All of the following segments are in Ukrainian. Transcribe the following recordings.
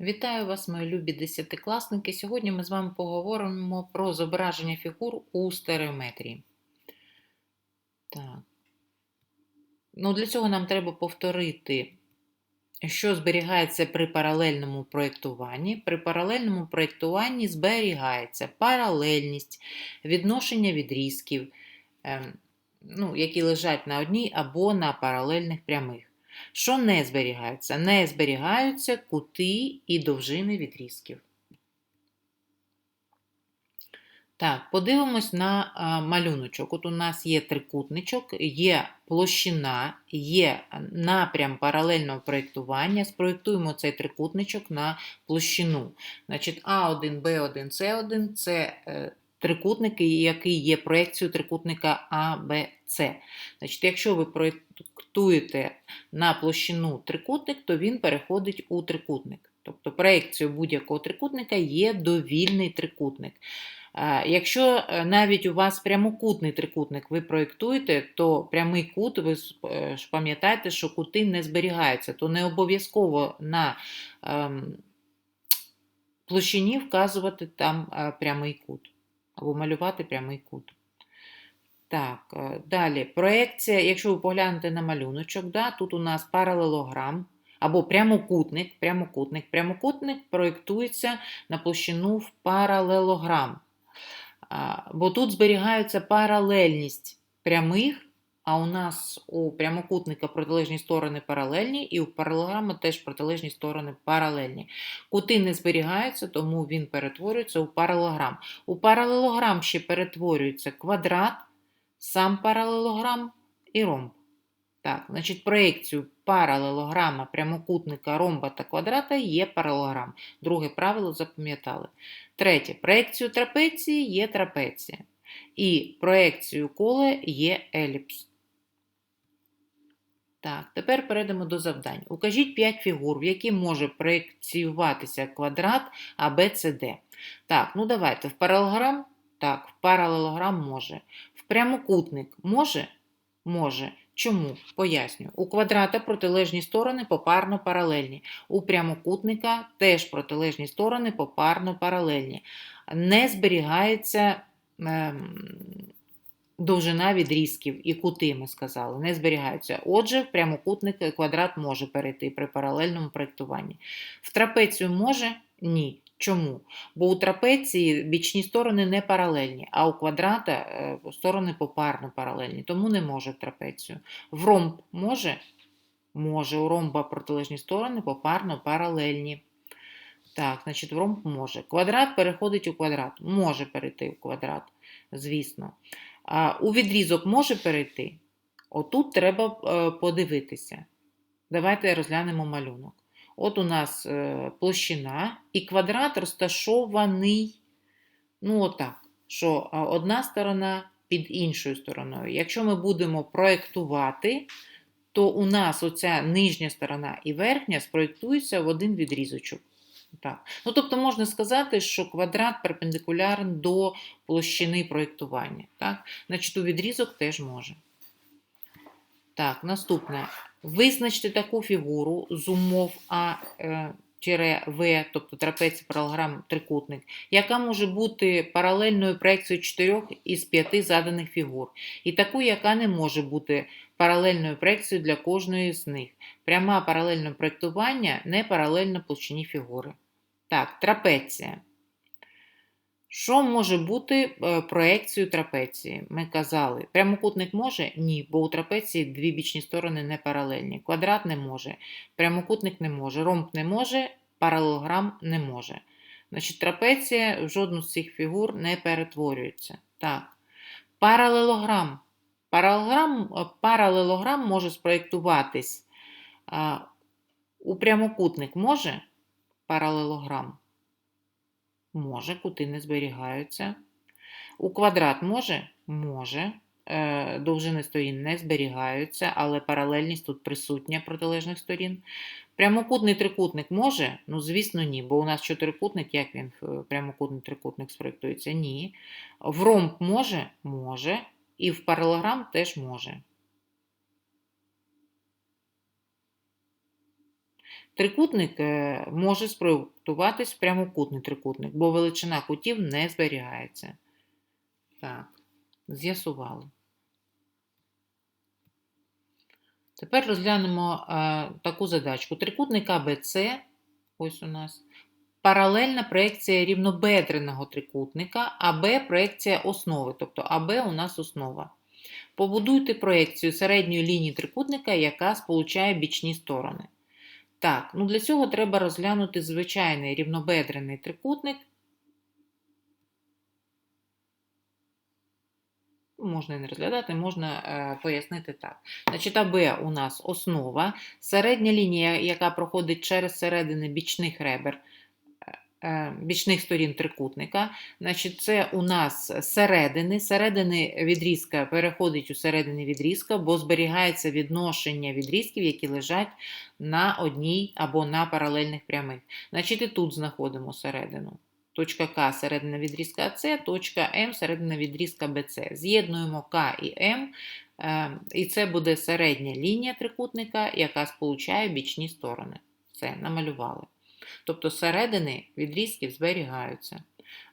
Вітаю вас, мої любі десятикласники. Сьогодні ми з вами поговоримо про зображення фігур у стереометрії. Так. Ну, для цього нам треба повторити, що зберігається при паралельному проєктуванні. При паралельному проєктуванні зберігається паралельність, відношення відрізків, ем, ну, які лежать на одній або на паралельних прямих. Що не зберігається? Не зберігаються кути і довжини відрізків. Так, подивимось на малюночок. От у нас є трикутничок, є площина, є напрям паралельного проєктування. Спроєктуємо цей трикутничок на площину. Значить, А1, Б1, С1 це трикутник, який є проєкцією трикутника АБЦ. Значить, якщо ви проєктуєте на площину трикутник, то він переходить у трикутник. Тобто проєкцією будь-якого трикутника є довільний трикутник. Якщо е, навіть у вас прямокутний трикутник ви проєктуєте, то прямий кут, ви е, ж пам'ятаєте, що кути не зберігаються, то не обов'язково на ем, площині вказувати там е, прямий кут або малювати прямий кут. Так, е, далі проекція, якщо ви поглянете на малюночок, да, тут у нас паралелограм або прямокутник. Прямокутник Прямокутник проєктується на площину в паралелограм. Бо тут зберігається паралельність прямих а у нас у прямокутника протилежні сторони паралельні, і у паралелограма теж протилежні сторони паралельні. Кути не зберігаються, тому він перетворюється у паралелограм. У паралелограм ще перетворюється квадрат, сам паралелограм і ромб. Так, значить, проєкцію паралелограма, прямокутника, ромба та квадрата є паралелограм. Друге правило запам'ятали. Третє. Проєкцію трапеції є трапеція. І проекцію кола є еліпс. Так, тепер перейдемо до завдань. Укажіть 5 фігур, в які може проєкціюватися квадрат АБЦД. Так, ну давайте в паралелограм. Так, в паралелограм може. В прямокутник може? Може. Чому? Поясню. У квадрата протилежні сторони попарно паралельні. У прямокутника теж протилежні сторони попарно паралельні. Не зберігається. Ем, довжина відрізків і кути, ми сказали, не зберігаються. Отже, в прямокутник квадрат може перейти при паралельному проєктуванні. В трапецію може? Ні. Чому? Бо у трапеції бічні сторони не паралельні, а у квадрата е, сторони попарно паралельні, тому не може в трапецію. В ромб може? Може, у ромба протилежні сторони попарно паралельні. Так, значить, в ромб може. Квадрат переходить у квадрат. Може перейти в квадрат, звісно. У відрізок може перейти? Отут треба е, подивитися. Давайте розглянемо малюнок. От у нас е, площина і квадрат розташований, ну, отак, що одна сторона під іншою стороною. Якщо ми будемо проєктувати, то у нас оця нижня сторона і верхня спроєктуються в один відрізочок. Так. Ну, Тобто можна сказати, що квадрат перпендикулярний до площини проєктування. Так? Значить, у відрізок теж може. Так, наступне. Визначте таку фігуру з умов А. Е, В, тобто трапеція паралограм трикутник, яка може бути паралельною проекцією 4 із п'яти заданих фігур, і таку, яка не може бути паралельною проекцією для кожної з них. Пряма паралельне проєктування не паралельно площині фігури. Так, трапеція. Що може бути е, проекцією трапеції? Ми казали, прямокутник може? Ні, бо у трапеції дві бічні сторони не паралельні. Квадрат не може, прямокутник не може, ромб не може, паралелограм не може. Значить, Трапеція в жодну з цих фігур не перетворюється. Так. Паралелограм. Паралелограм е, паралелограм може спроєктуватись. У прямокутник може? паралелограм? Може, кути не зберігаються. У квадрат може? Може. Е, довжини сторін не зберігаються, але паралельність тут присутня протилежних сторін. Прямокутний трикутник може? Ну, звісно, ні. Бо у нас чотирикутник, як він е, прямокутний трикутник спроєктується? Ні. В ромб може? Може. І в паралелограм теж може. Трикутник е, може спроєктуватись в прямокутний трикутник, бо величина кутів не зберігається. Так, з'ясували. Тепер розглянемо е, таку задачку. Трикутник АБЦ, ось у нас, паралельна проекція рівнобедреного трикутника, АБ проекція основи, тобто АБ у нас основа. Побудуйте проекцію середньої лінії трикутника, яка сполучає бічні сторони. Так, ну для цього треба розглянути звичайний рівнобедрений трикутник. Можна і не розглядати, можна е, пояснити так. Значить, АБ у нас основа, середня лінія, яка проходить через середини бічних ребер, бічних сторін трикутника. Значить, це у нас середини. Середини відрізка переходить у середини відрізка, бо зберігається відношення відрізків, які лежать на одній або на паралельних прямих. Значить, і тут знаходимо середину. Точка К середина відрізка АС, точка М середина відрізка БЦ. З'єднуємо К і М, е, і це буде середня лінія трикутника, яка сполучає бічні сторони. Все, намалювали. Тобто середини відрізків зберігаються.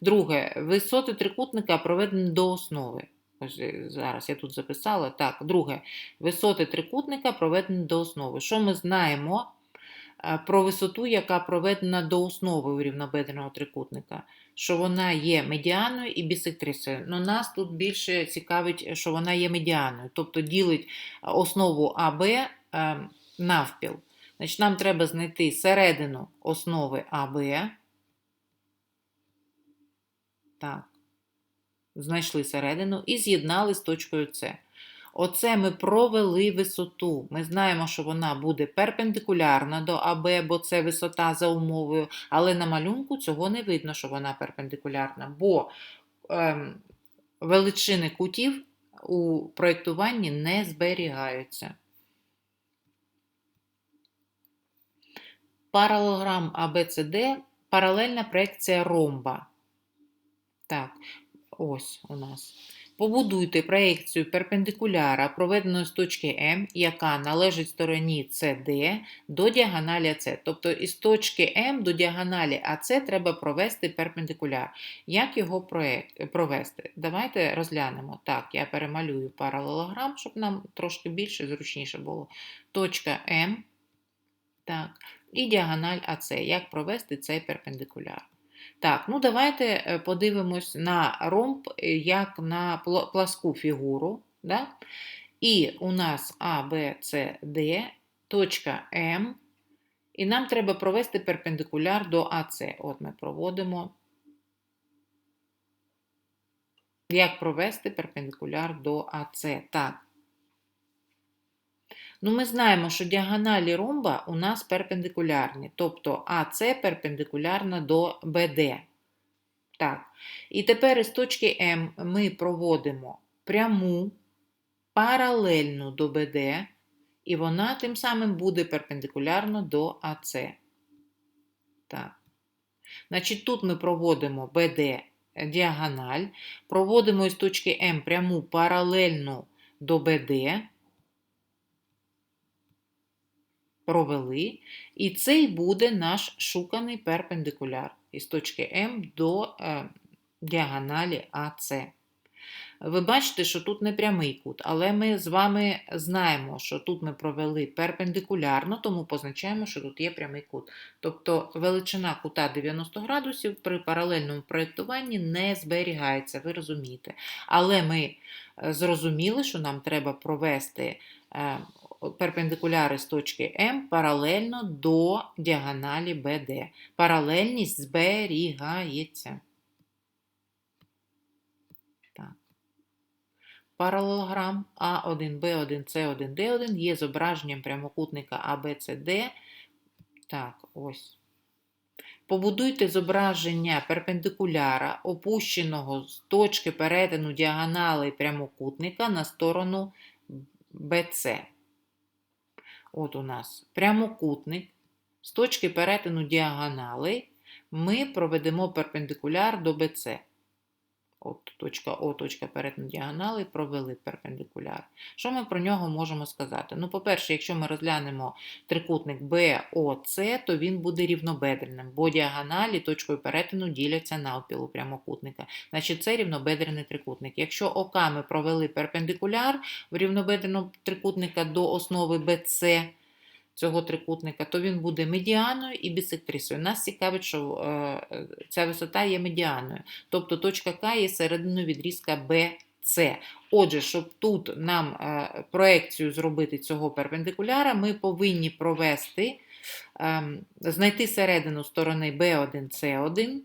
Друге, висоти трикутника проведені до основи. Е, зараз я тут записала. Так, друге, висоти трикутника проведені до основи. Що ми знаємо е, про висоту, яка проведена до основи у рівнобедреного трикутника? Що вона є медіаною і бісектрисою. Но нас тут більше цікавить, що вона є медіаною, тобто ділить основу АБ е, навпіл. Значить, нам треба знайти середину основи АБ. Так. Знайшли середину і з'єднали з точкою С. Оце ми провели висоту. Ми знаємо, що вона буде перпендикулярна до АБ, бо це висота за умовою, але на малюнку цього не видно, що вона перпендикулярна, бо ем, величини кутів у проєктуванні не зберігаються. Паралелограм ABCD – паралельна проекція ромба. Так, ось у нас. Побудуйте проекцію перпендикуляра, проведеної з точки М, яка належить стороні CD до діагоналі АС. Тобто із точки М до діагоналі АС треба провести перпендикуляр. Як його провести? Давайте розглянемо. Так, я перемалюю паралелограм, щоб нам трошки більше зручніше було. Точка М. Так, і діагональ АС. Як провести цей перпендикуляр? Так, ну давайте е, подивимось на ромб е, як на пласку фігуру. Да? І у нас А, Б, С, Д, точка М. І нам треба провести перпендикуляр до АС. От ми проводимо. Як провести перпендикуляр до АС? Так. Ну, Ми знаємо, що діагоналі ромба у нас перпендикулярні, тобто АС перпендикулярна до БД. Так. І тепер із точки М ми проводимо пряму паралельну до БД, і вона тим самим буде перпендикулярна до АС. Так. Значить, тут ми проводимо БД діагональ, проводимо із точки М пряму паралельну до БД. Провели, і цей буде наш шуканий перпендикуляр із точки М до е, діагоналі АС. Ви бачите, що тут не прямий кут, але ми з вами знаємо, що тут ми провели перпендикулярно, тому позначаємо, що тут є прямий кут. Тобто величина кута 90 градусів при паралельному проєктуванні не зберігається, ви розумієте. Але ми е, зрозуміли, що нам треба провести е, перпендикуляри з точки М паралельно до діагоналі BD. Паралельність зберігається. Так. Паралелограм А1, Б1, С1, Д1 є зображенням прямокутника ABCD. Так, ось. Побудуйте зображення перпендикуляра, опущеного з точки перетину діагонали прямокутника на сторону BC. От у нас прямокутник. З точки перетину діагонали ми проведемо перпендикуляр до BC. От точка О, точка перетину діагонали, провели перпендикуляр. Що ми про нього можемо сказати? Ну, по-перше, якщо ми розглянемо трикутник БОЦ, то він буде рівнобедреним, бо діагоналі точкою перетину діляться навпіл у прямокутника. Значить, це рівнобедрений трикутник. Якщо ОК ми провели перпендикуляр в рівнобедреного трикутника до основи БЦ, цього трикутника, то він буде медіаною і бісектрисою. Нас цікавить, що е, ця висота є медіаною. Тобто точка К є серединою відрізка BC. Отже, щоб тут нам е, проекцію зробити цього перпендикуляра, ми повинні провести, е, знайти середину сторони B1, C1.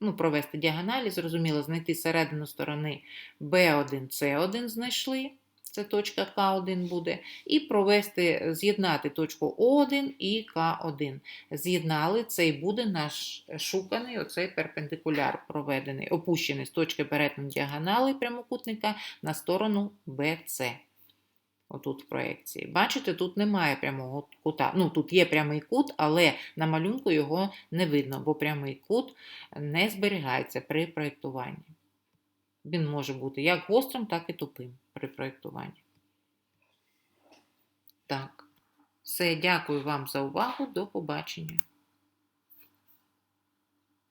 Ну, провести діагоналі, зрозуміло, знайти середину сторони B1, C1 знайшли це точка К1 буде, і провести, з'єднати точку О1 і К1. З'єднали, це і буде наш шуканий оцей перпендикуляр проведений, опущений з точки перетину діагонали прямокутника на сторону BC. Отут в проєкції. Бачите, тут немає прямого кута. Ну, тут є прямий кут, але на малюнку його не видно, бо прямий кут не зберігається при проєктуванні. Він може бути як гострим, так і тупим при проєктуванні. Так, все, дякую вам за увагу. До побачення.